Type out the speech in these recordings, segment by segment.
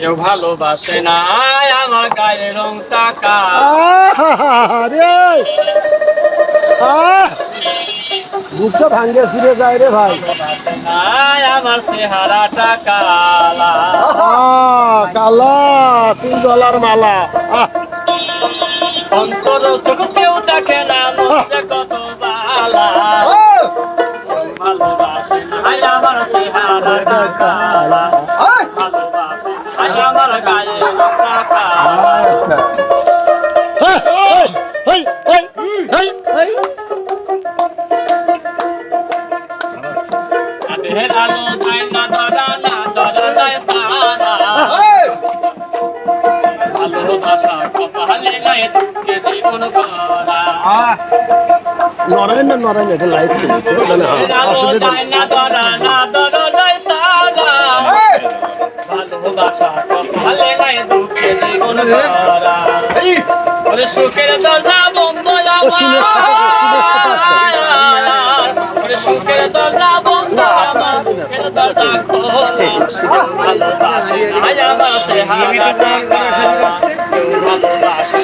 কেউ ভালোবাসে না আমার গায়ের রং টাকা! বুকটা ভাঙ্গে ফিরে যায় রে ভাই। আমার চেহারা টাকা কালা তিন ডলার মালা। অন্তর চোখ কেউ দেখে না কত বালা। ভালোবাসে না আমার চেহারা টাকা। নড়াই না এটা লাইভ চলছে মানে সুখের দরজা বন্ধ সুখের দরজা বন্ধ আমার সুখের দরজা খোলা ভালোবাসি নাই আমার সে হারা টাকা কেউ ভালোবাসি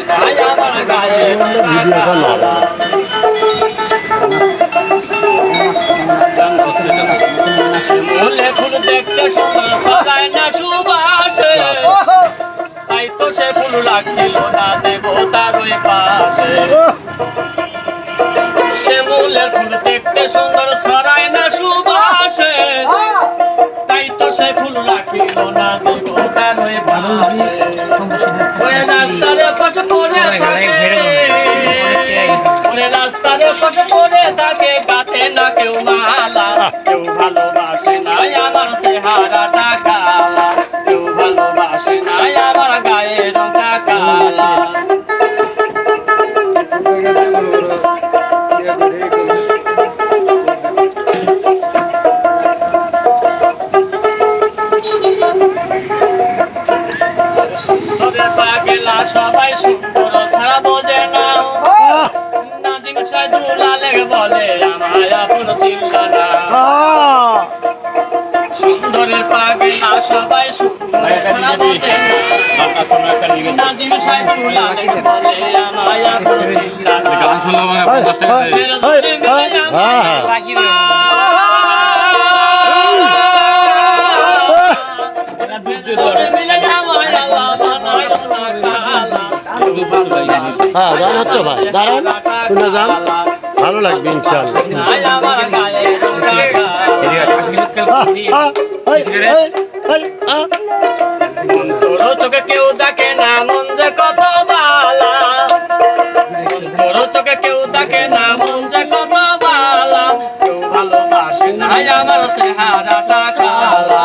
রাখিল না দেবতার ওই পাশে? সে মূলের ফুল দেখতে সুন্দর সরায় না সুবাসে। তাই তো সে ফুল রাখিল না দেবতার ওই পাশে। ওই রাস্তার পাশে পড়ে থাকে। ওই রাস্তার পাশে পড়ে থাকে। গাতে না কেউ মালা, কেউ ভালোবাসে না আমার পাগেলা সবাই সুন্দর ছাড়া বোঝে না নাজিম সাইদুল্লাহ লেগে বলে আমায় আপন চিল্লা না সুন্দরের পাগেলা সবাই সুন্দর ছাড়া বোঝে না নাজিম সাইদুল্লাহ লেগে বলে আমায় আপন চিল্লা না গান শুনলাম মানে হেই, পঞ্চাশ টাকা হেই, দিয়ে হেই, হ্যাঁ, গান হচ্ছে ভাই দাঁড়ান শুনে যান ভালো লাগবে চোখে কেউ দেখে না মন যে কত বালা চোখে কেউ দেখে না মন যে কত বালা কেউ ভালোবাসে না আমার চেহারাটা কালা